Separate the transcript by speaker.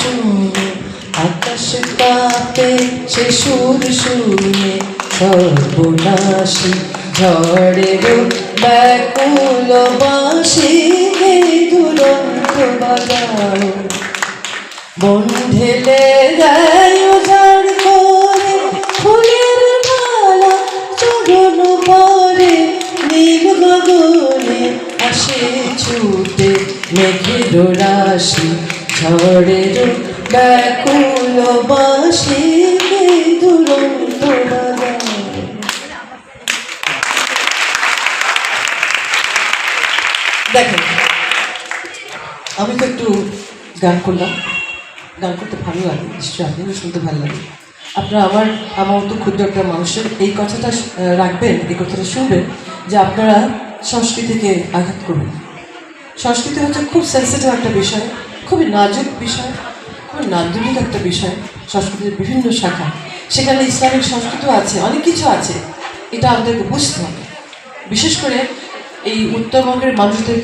Speaker 1: শুনে আকাশ কাঁপে সে সুর শুনে, সর্বনাশী ঝড়ের ব্যাকুল বাঁশি হে দুরন্ত বাজাও বন ঢেলে দেয় উজাড় করে, ফুলের মালা চরণ পরে, নীল গগনে আসে ছুটে মেঘের রাশি। ঝড়ের ব্যাকুল বাসি দেখেন, আমি তো একটু গান করলাম। গান করতে ভালো লাগে, নিশ্চয়ই আপনারও শুনতে ভালো লাগে। আপনারা আমার আমার মতো ক্ষুদ্র একটা মানুষের এই কথাটা রাখবেন, এই কথাটা শুনবেন যে আপনারা সংস্কৃতিকে আঘাত করবেন। সংস্কৃতি হচ্ছে খুব সেন্সিটিভ একটা বিষয়। খুবই নাজুক বিষয়, খুবই নান্দনিক একটা বিষয় সংস্কৃতির বিভিন্ন শাখা। সেখানে ইসলামিক সংস্কৃতিও আছে, অনেক কিছু আছে। এটা আমাদেরকে বুঝতে হবে। বিশেষ করে এই উত্তরবঙ্গের মানুষদের